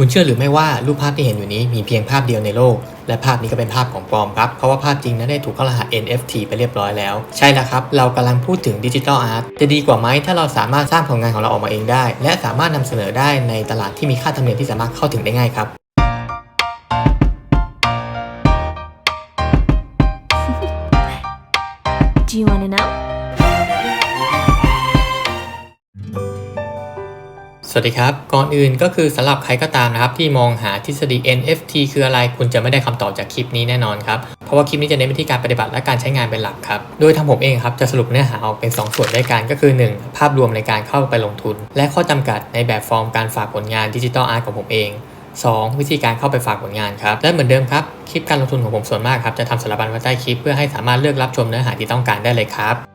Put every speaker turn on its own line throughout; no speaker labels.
คุณเชื่อหรือไม่ว่ารูปภาพที่เห็นอยู่นี้มีเพียงภาพเดียวในโลก และภาพนี้ก็เป็นภาพของปลอมครับ เพราะว่าภาพจริงนั้นได้ถูกเข้ารหัส NFT ไปเรียบร้อยแล้ว ใช่แล้วครับ เรากำลังพูดถึงดิจิทัลอาร์ตจะดีกว่าไหมถ้าเราสามารถสร้างผลงานของเราออกมาเองได้ และสามารถนำเสนอได้ในตลาดที่มีค่าธรรมเนียมที่สามารถเข้าถึงได้ง่ายครับ
Do you want to know?
วัสดีครับ ก่อนอื่นก็คือสำหรับใครก็ตามนะครับ ที่มองหาทฤษฎี NFT คืออะไร คุณจะไม่ได้คำตอบจากคลิปนี้แน่นอนครับ เพราะว่าคลิปนี้จะเน้นไปที่การปฏิบัติและการใช้งานเป็นหลักครับ โดยทางผมเองครับ จะสรุปเนื้อหาออกเป็น 2 ส่วนด้วยกันก็คือ 1. ภาพรวมในการเข้าไปลงทุน และข้อจำกัดในแบบฟอร์มการฝากผลงานดิจิทัลอาร์ตของผมเอง 2. วิธีการเข้าไปฝากผลงานครับ และเหมือนเดิมครับ คลิปการลงทุนของผมส่วนมากครับ จะทำสารบัญไว้ใต้คลิปเพื่อให้สามารถเลือกรับชมเนื้อหาที่ต้องการได้เลยครับ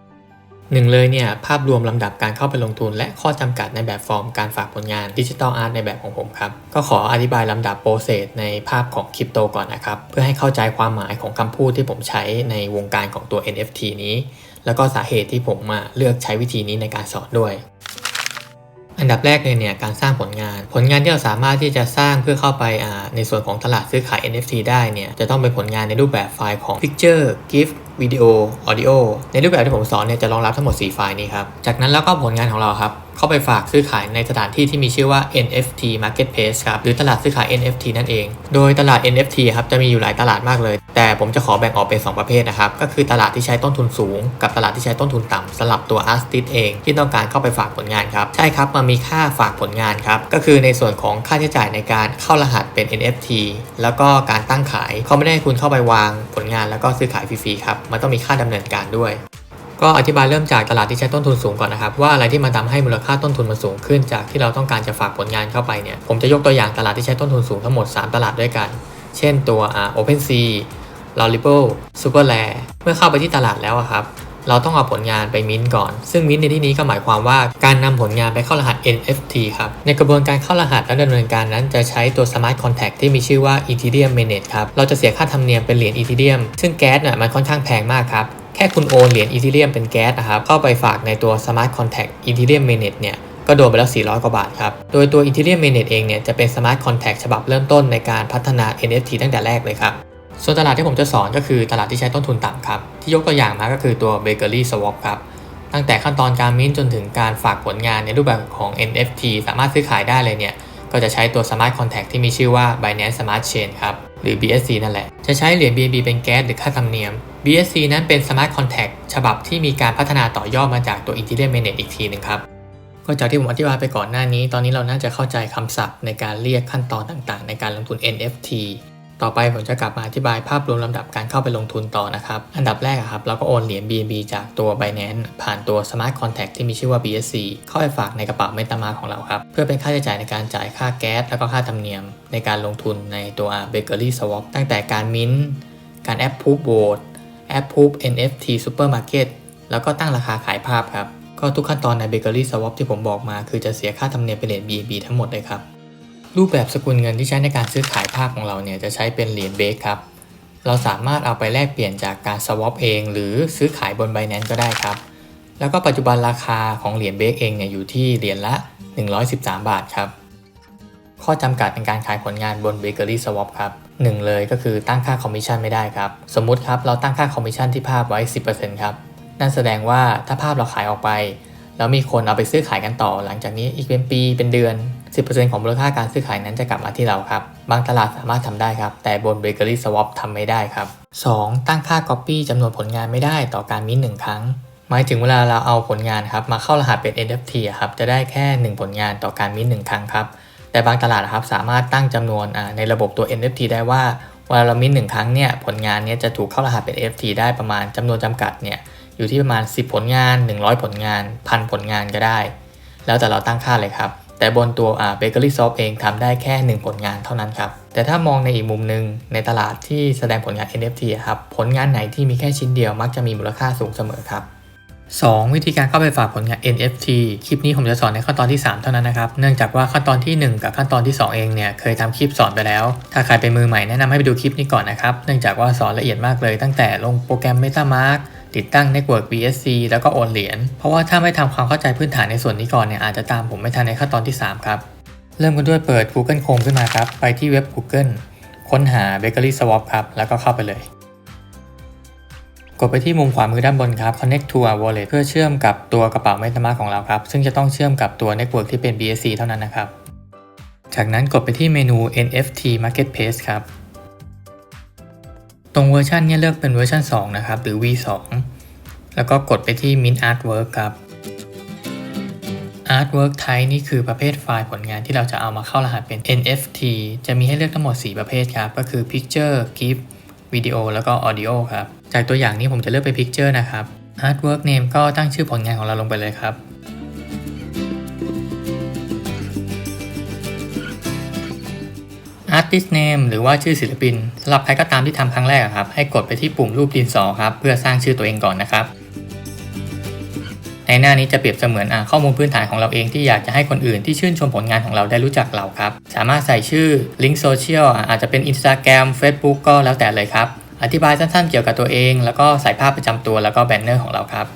หนึ่งเลยเนี่ยภาพรวมลำดับการเข้าไปลงทุน และข้อจำกัดในแบบฟอร์มการฝากผลงานดิจิทัลอาร์ตในแบบของผมครับ ก็ขออธิบายลำดับโปรเซสในภาพของคริปโตก่อนนะครับ เพื่อให้เข้าใจความหมายของคำพูดที่ผมใช้ในวงการของตัว NFT นี้ แล้วก็สาเหตุที่ผมมาเลือกใช้วิธีนี้ในการสอนด้วยอันดับแรกเลยเนี่ยการสร้างผลงาน ผลงานที่เราสามารถที่จะสร้างเพื่อเข้าไปในส่วนของตลาดซื้อขาย NFT ได้เนี่ยจะต้องเป็นผลงานในรูปแบบไฟล์ของ Picture GIF วิดีโอ Audio ในรูปแบบที่ผมสอนเนี่ยจะรองรับทั้งหมด 4 ไฟล์นี้ครับ จากนั้นแล้วก็ผลงานของเราครับ เข้าไปฝากซื้อขายในสถานที่ที่มีชื่อว่า NFT Marketplace ครับ หรือตลาดซื้อขาย NFT นั่นเอง โดยตลาด NFT ครับ จะมีอยู่หลายตลาดมากเลย แต่ผมจะขอแบ่งออกเป็น 2 ประเภทนะครับ ก็คือตลาดที่ใช้ต้นทุนสูง กับตลาดที่ใช้ต้นทุนต่ำสำหรับตัว Artist เอง ที่ต้องการเข้าไปฝากผลงานครับ ใช่ครับ มันมีค่าฝากผลงานครับ ก็คือในส่วนของค่าใช้จ่ายในการเข้ารหัสเป็น NFT แล้วก็การตั้งขาย เขาไม่ได้คุณเข้าไปวางผลงานแล้วก็ซื้อขายฟรีๆครับมันต้องมีค่าดำเนินการด้วย ก็อธิบายเริ่มจากตลาดที่ใช้ต้นทุนสูงก่อนนะครับ ว่าอะไรที่มันทาให้มูลค่าต้นทุนมันสูงขึ้น จากที่เราต้องการจะฝากผลงานเข้าไปเนี่ยผมจะยกตัวอย่างตลาดที่ใช้ต้นทุนสูงทั้งหมด 3 ตลาดด้วยกัน เช่นตัวอ่า OpenSea l o l l i p o Superlare เมื่อเข้าไปที่ตลาดแล้วอะครับ เราต้องเอาผลงานไปมิ้นท์ก่อน ซึ่งมิ้นท์ในที่นี้ก็หมายความว่าการนำผลงานไปเข้ารหัส NFT ครับ ในกระบวนการเข้ารหัสและดำเนินการนั้นจะใช้ตัว Smart Contract ที่มีชื่อว่า Ethereum Mainnet ครับ เราจะเสียค่าธรรมเนียมเป็นเหรียญ Ethereum ซึ่งแก๊สเนี่ยมันค่อนข้างแพงมากครับ แค่คุณโอนเหรียญ Ethereum เป็นแก๊สนะครับ เข้าไปฝากในตัว Smart Contract Ethereum Mainnet เนี่ยก็โดนไปแล้ว 400 กว่าบาทครับ โดยตัว Ethereum Mainnet เองเนี่ยจะเป็น Smart Contract ฉบับเริ่มต้นในการพัฒนา NFT ตั้งแต่แรกเลยครับ ส่วนตลาดที่ผมจะสอนก็คือตลาดที่ใช้ต้นทุนต่ำครับ ที่ยกตัวอย่างมาก็คือตัว Bakery Swap ครับ ตั้งแต่ขั้นตอนการมิ้นจนถึงการฝากผลงานในรูปแบบของ NFT สามารถซื้อขายได้เลยเนี่ย ก็จะใช้ตัว Smart Contract ที่มีชื่อว่า Binance Smart Chain ครับ หรือ BSC นั่นแหละ จะใช้เหรียญ BNB เป็นแก๊สหรือค่าธรรมเนียม BSC นั้นเป็น Smart Contract ฉบับที่มีการพัฒนาต่อยอดมาจากตัว Ethereum Mainnet อีกทีหนึ่งครับก็จากที่ผมอธิบายไปก่อนหน้านี้ ตอนนี้เราน่าจะเข้าใจคำศัพท์ในการเรียกขั้นตอนต่างๆ ในการลงทุน NFT ต่อไปผมจะกลับมาอธิบายภาพรวมลำดับการเข้าไปลงทุนต่อนะครับ อันดับแรกครับเราก็โอนเหรียญ BNB จากตัว Binance ผ่านตัว Smart Contract ที่มีชื่อว่า BSC เข้าไปฝากในกระเป๋า MetaMask ของเราครับ เพื่อเป็นค่าใช้จ่ายในการจ่ายค่าแก๊สแล้วก็ค่าธรรมเนียม ในการลงทุนในตัว Bakery Swap ตั้งแต่การมิ้นการแอปพูฟโหวตแอปพูฟ NFT Supermarket แล้วก็ตั้งราคาขายภาพครับก็ทุกขั้นตอนใน Bakery Swap ที่ผมบอกมา คือจะเสียค่าธรรมเนียมเป็นเหรียญ BNB ทั้งหมดเลยครับ รูปแบบสกุลเงินที่ใช้ในการซื้อขายภาพของเราเนี่ยจะใช้เป็นเหรียญเบคครับ เราสามารถเอาไปแลกเปลี่ยนจากการ swap เอง หรือซื้อขายบน Binance ก็ได้ครับ แล้วก็ปัจจุบันราคาของเหรียญเบคเองเนี่ยอยู่ที่เหรียญละ 113 บาทครับ ข้อจำกัดในการขายผลงานบน Bakery Swap ครับหนึ่งเลยก็คือตั้งค่าคอมมิชชั่นไม่ได้ครับ สมมุติครับเราตั้งค่าคอมมิชชั่นที่ภาพไว้ 10%ครับ นั่นแสดงว่าถ้าภาพเราขายออกไป แล้วมีคนเอาไปซื้อขายกันต่อหลังจากนี้อีกเป็นปีเป็นเดือน 10%ของมูลค่าการซื้อขายนั้นจะกลับมาที่เราครับ บางตลาดสามารถทำได้ครับ แต่บน Bakery Swap ทำไม่ได้ครับ 2. ตั้งค่า Copy จำนวนผลงานไม่ได้ต่อการมิ้นท์หนึ่งครั้ง หมายถึงเวลาเราเอาผลงานครับมาเข้ารหัสเป็น NFT อะครับ จะได้แค่ 1 ผลงานต่อการมิ้นท์หนึ่งครั้งครับ แต่บางตลาดครับสามารถตั้งจำนวนในระบบตัว NFT ได้ว่าเวลาเรามิ้นท์หนึ่งครั้งเนี่ย ผลงานเนี้ยจะถูกเข้ารหัสเป็น NFT ได้ประมาณจำนวนจำกัดเนี่ยอยู่ที่ประมาณ 10 ผลงาน 100 ผลงานพันผลงานก็ได้ แล้วแต่เราตั้งค่าเลยครับ แต่บนตัวอ่า Bakery Shop เองทำได้แค่ 1 ผลงานเท่านั้นครับ แต่ถ้ามองในอีกมุมหนึ่งในตลาดที่แสดงผลงาน NFT ครับ ผลงานไหนที่มีแค่ชิ้นเดียวมักจะมีมูลค่าสูงเสมอครับ 2. วิธีการเข้าไปฝากผลงาน NFT คลิปนี้ผมจะสอนในขั้นตอนที่ 3 เท่านั้นนะครับ เนื่องจากว่าขั้นตอนทีหนึ่1 กับขั้นตอนที่ 2 เองเนี่ยเคยทำคลิปสอนไปแล้ว ถ้าใครเป็นมือใหม่แนะนำให้ไปดูคลิปนี้ก่อนนะครับ เนื่องจากว่าสอนละเอียดมากเลยตั้งแต่ลงโปรแกรม MetaMask ติดตั้ง Network BSC แล้วก็โอนเหรียญ เพราะว่าถ้าไม่ทำความเข้าใจพื้นฐานในส่วนนี้ก่อนเนี่ยอาจจะตามผมไม่ทันในขั้นตอนที่ 3 ครับ เริ่มกันด้วยเปิด Google Chrome ขึ้นมาครับ ไปที่เว็บ Google ค้นหา Bakery Swap ครับ แล้วก็เข้าไปเลย กดไปที่มุมขวามือด้านบนครับ Connect to a Wallet เพื่อเชื่อมกับตัวกระเป๋า MetaMask ของเราครับ ซึ่งจะต้องเชื่อมกับตัว Network ที่เป็น BSC เท่านั้นนะครับ จากนั้นกดไปที่เมนู NFT Marketplace ครับ ตรงเวอร์ชันเนี่ยเลือกเป็นเวอร์ชัน2 นะครับ หรือ V2 แล้วก็กดไปที่ Mint Artwork ครับ Artwork Type นี่คือประเภทไฟล์ผลงานที่เราจะเอามาเข้ารหัสเป็น NFT จะมีให้เลือกทั้งหมด 4 ประเภทครับ ก็คือ Picture, GIF, Video แล้วก็ Audio ครับ จากตัวอย่างนี้ผมจะเลือกไป Picture นะครับ Artwork Name ก็ตั้งชื่อผลงานของเราลงไปเลยครับ Artist Name หรือว่าชื่อศิลปินสำหรับใครก็ตามที่ทำครั้งแรกครับ ให้กดไปที่ปุ่มรูปดินสอครับ เพื่อสร้างชื่อตัวเองก่อนนะครับ ในหน้านี้จะเปรียบเสมือนอข้อมูลพื้นฐานของเราเองที่อยากจะให้คนอื่นที่ชื่นชมผลงานของเราได้รู้จักเราครับ สามารถใส่ชื่อลิงก์โซเชียลอาจจะเป็น Instagram Facebook ก็แล้วแต่เลยครับ อธิบายสั้นๆเกี่ยวกับตัวเอง แล้วก็ใส่ภาพประจำตัวแล้วก็แบนเนอร์ของเราครับ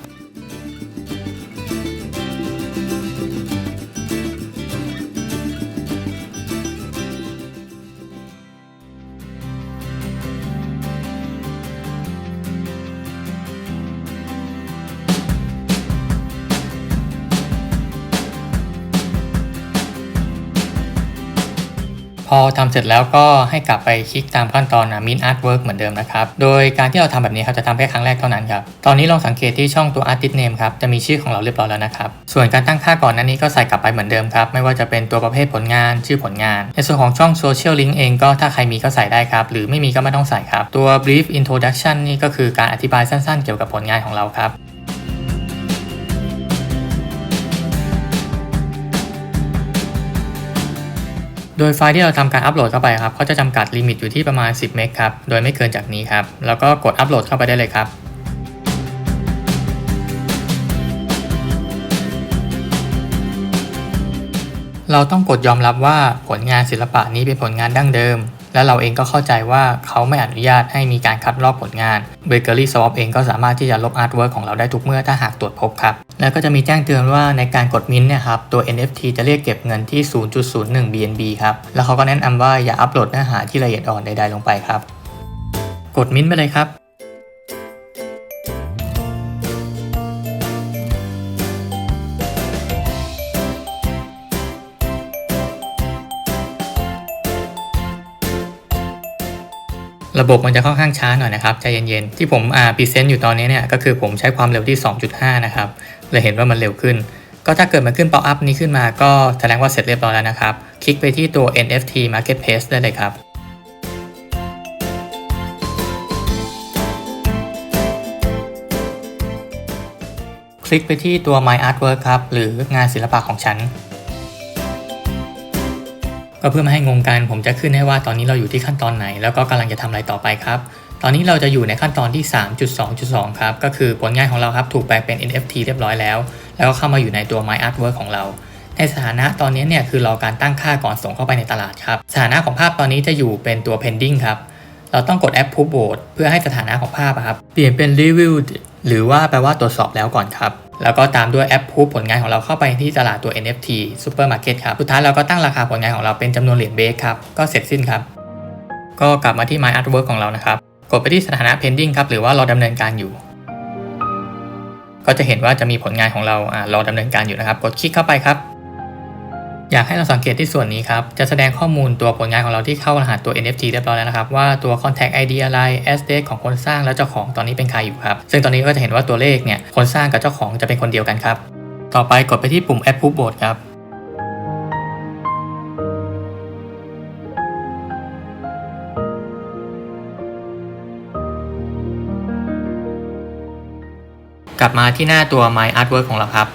พอทำเสร็จแล้วก็ให้กลับไปคลิกตามขั้นตอนนะ Mint Artwork เหมือนเดิมนะครับ โดยการที่เราทำแบบนี้ครับจะทำแค่ครั้งแรกเท่านั้นครับ ตอนนี้ลองสังเกตที่ช่องตัว Artist Name ครับ จะมีชื่อของเราเรียบร้อยแล้วนะครับ ส่วนการตั้งค่าก่อนนั้นนี้ก็ใส่กลับไปเหมือนเดิมครับ ไม่ว่าจะเป็นตัวประเภทผลงาน ชื่อผลงาน ในส่วนของช่อง Social Link เองก็ถ้าใครมีก็ใส่ได้ครับ หรือไม่มีก็ไม่ต้องใส่ครับ ตัว Brief Introduction นี่ก็คือการอธิบายสั้นๆ เกี่ยวกับผลงานของเราครับ โดยไฟล์ที่เราทำการอัปโหลดเข้าไปครับเขาจะจำกัดลิมิตอยู่ที่ประมาณ 10 เมกครับ โดยไม่เกินจากนี้ครับ แล้วก็กดอัปโหลดเข้าไปได้เลยครับ เราต้องกดยอมรับว่าผลงานศิลปะนี้เป็นผลงานดั้งเดิม และเราเองก็เข้าใจว่าเขาไม่อนุญาตให้มีการคัดลอกผลงาน Bakery Swap เองก็สามารถที่จะลบอาร์ตเวิร์กของเราได้ทุกเมื่อถ้าหากตรวจพบครับ แล้วก็จะมีแจ้งเตือนว่าในการกดมินเนี่ยครับตัว NFT จะเรียกเก็บเงินที่ 0.01 BNB ครับ แล้วเขาก็แนะนำว่าอย่าอัปโหลดเนื้อหาที่ละเอียดอ่อนใดๆลงไปครับ กดมินไปเลยครับ ระบบมันจะค่อนข้างช้าหน่อยนะครับใจเย็นๆ ที่ผมอ่าพรีเซนต์อยู่ตอนนี้เนี่ยก็คือผมใช้ความเร็วที่ 2.5 นะครับเลยเห็นว่ามันเร็วขึ้น ก็ถ้าเกิดมันขึ้น pop up นี้ขึ้นมาก็แสดงว่าเสร็จเรียบร้อยแล้วนะครับ คลิกไปที่ตัว NFT Marketplace ได้เลยครับคลิกไปที่ตัว My Artwork ครับ หรืองานศิลปะของฉัน ก็เพื่อไม่ให้งงกันผมจะขึ้นให้ว่าตอนนี้เราอยู่ที่ขั้นตอนไหน แล้วก็กำลังจะทำอะไรต่อไปครับ ตอนนี้เราจะอยู่ในขั้นตอนที่ 3.2.2 ครับ ก็คือผลงานของเราครับถูกแปลงเป็น NFT เรียบร้อยแล้ว แล้วก็เข้ามาอยู่ในตัว My Artwork ของเรา ในสถานะตอนนี้เนี่ยคือรอการตั้งค่าก่อนส่งเข้าไปในตลาดครับ สถานะของภาพตอนนี้จะอยู่เป็นตัว pending ครับ เราต้องกด Approve Vote เพื่อให้สถานะของภาพครับ เปลี่ยนเป็น Reviewed หรือว่าแปลว่าตรวจสอบแล้วก่อนครับ แล้วก็ตามด้วยแอปพูดผลงานของเราเข้าไปที่ตลาดตัว NFT Supermarket ครับ สุดท้ายเราก็ตั้งราคาผลงานของเราเป็นจำนวนเหรียญเบสครับ ก็เสร็จสิ้นครับ ก็กลับมาที่ My Artwork ของเรานะครับ กดไปที่สถานะ pending ครับ หรือว่ารอดำเนินการอยู่ ก็จะเห็นว่าจะมีผลงานของเราอ่ารอดำเนินการอยู่นะครับ กดคลิกเข้าไปครับ อยากให้เราสังเกตที่ส่วนนี้ครับ จะแสดงข้อมูลตัวผลงานของเราที่เข้ารหัสตัว NFT เรียบร้อยแล้วนะครับ ว่าตัว contact ID อะไร address ของคนสร้างและเจ้าของตอนนี้เป็นใครอยู่ครับ ซึ่งตอนนี้ก็จะเห็นว่าตัวเลขเนี่ย คนสร้างกับเจ้าของจะเป็นคนเดียวกันครับ ต่อไปกดไปที่ปุ่ม approve vote ครับกลับมาที่หน้าตัว My Artwork ของเราครับ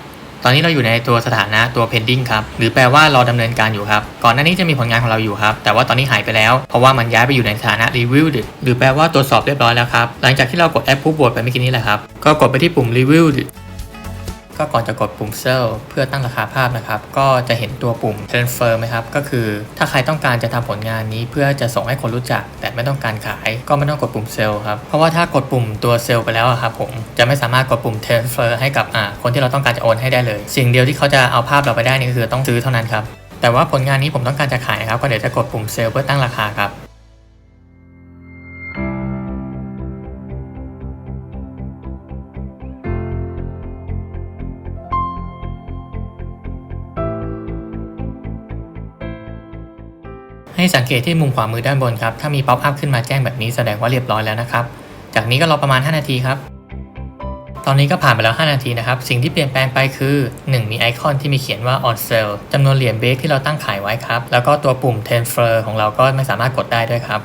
ตอนนี้เราอยู่ในตัวสถานะตัว pending ครับ หรือแปลว่ารอดำเนินการอยู่ครับ ก่อนหน้านี้จะมีผลงานของเราอยู่ครับ แต่ว่าตอนนี้หายไปแล้ว เพราะว่ามันย้ายไปอยู่ในสถานะ review หรือแปลว่าตรวจสอบเรียบร้อยแล้วครับ หลังจากที่เรากดแอปผู้บวชไปเมื่อกี้นี้แหละครับ ก็กดไปที่ปุ่ม review ก็ก่อนจะกดปุ่ม sell เพื่อตั้งราคาภาพนะครับ ก็จะเห็นตัวปุ่ม transfer ไหมครับ ก็คือถ้าใครต้องการจะทำผลงานนี้เพื่อจะส่งให้คนรู้จัก แต่ไม่ต้องการขาย ก็ไม่ต้องกดปุ่ม sell ครับ เพราะว่าถ้ากดปุ่มตัว sell ไปแล้วครับผมจะไม่สามารถกดปุ่ม transfer ให้กับคนที่เราต้องการจะโอนให้ได้เลย สิ่งเดียวที่เขาจะเอาภาพเราไปได้นี่ก็คือต้องซื้อเท่านั้นครับแต่ว่าผลงานนี้ผมต้องการจะขายครับก็เดี๋ยวจะกดปุ่มเซลเพื่อตั้งราคาครับ ให้สังเกตที่มุมขวามือด้านบนครับ ถ้ามีป๊อปอัพขึ้นมาแจ้งแบบนี้แสดงว่าเรียบร้อยแล้วนะครับ จากนี้ก็รอประมาณ 5 นาทีครับ ตอนนี้ก็ผ่านไปแล้ว 5 นาทีนะครับ สิ่งที่เปลี่ยนแปลงไปคือ 1 มีไอคอนที่มีเขียนว่า on sale จำนวนเหรียญเบรกที่เราตั้งขายไว้ครับ แล้วก็ตัวปุ่ม transfer ของเราก็ไม่สามารถกดได้ด้วยครับ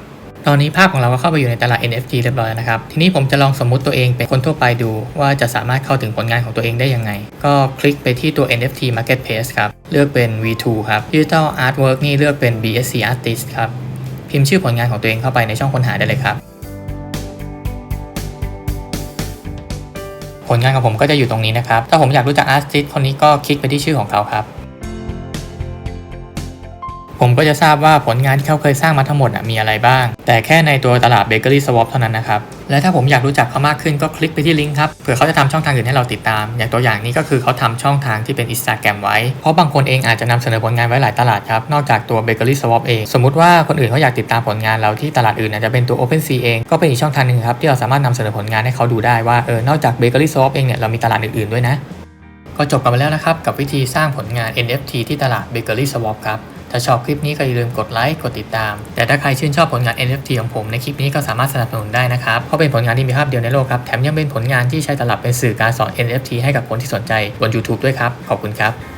ตอนนี้ภาพของเราก็เข้าไปอยู่ในตลาด NFT เรียบร้อยแล้วนะครับ ทีนี้ผมจะลองสมมุติตัวเองเป็นคนทั่วไปดู ว่าจะสามารถเข้าถึงผลงานของตัวเองได้ยังไง ก็คลิกไปที่ตัว NFT Marketplace ครับ เลือกเป็น V2 ครับ Digital Artwork นี่เลือกเป็น BSC Artist ครับ พิมพ์ชื่อผลงานของตัวเองเข้าไปในช่องค้นหาได้เลยครับ ผลงานของผมก็จะอยู่ตรงนี้นะครับ ถ้าผมอยากรู้จักอาร์ติสคนนี้ก็คลิกไปที่ชื่อของเขาครับ ผมก็จะทราบว่าผลงานที่เขาเคยสร้างมาทั้งหมดมีอะไรบ้าง แต่แค่ในตัวตลาด Bakery Swap เท่านั้นนะครับ และถ้าผมอยากรู้จักเขามากขึ้นก็คลิกไปที่ลิงก์ครับเผื่อเขาจะทำช่องทางอื่นให้เราติดตาม อย่างตัวอย่างนี้ก็คือเขาทำช่องทางที่เป็น Instagram ไว้ เพราะบางคนเองอาจจะนำเสนอผลงานไว้หลายตลาดครับ นอกจากตัว Bakery Swap เอง สมมติว่าคนอื่นเขาอยากติดตามผลงานเราที่ตลาดอื่นอาจจะเป็นตัว OpenSea เองก็เป็นอีกช่องทางหนึ่งครับที่เราสามารถนำเสนอผลงานให้เขาดูได้ว่าเออนอกจาก Bakery Swap เองเนี่ยเรามีตลาดอื่นๆด้วยนะก็จบกันไปแล้วนะครับกับวิธีสร้างผลงาน NFT ที่ตลาด Bakery Swap ครับ ถ้าชอบคลิปนี้ก็อย่าลืมกดไลค์กดติดตาม แต่ถ้าใครชื่นชอบผลงาน NFT ของผมในคลิปนี้ก็สามารถสนับสนุนได้นะครับเพราะเป็นผลงานที่มีภาพเดียวในโลกครับแถมยังเป็นผลงานที่ใช้ตลับเป็นสื่อการสอน NFT ให้กับคนที่สนใจบน YouTube ด้วยครับขอบคุณครับ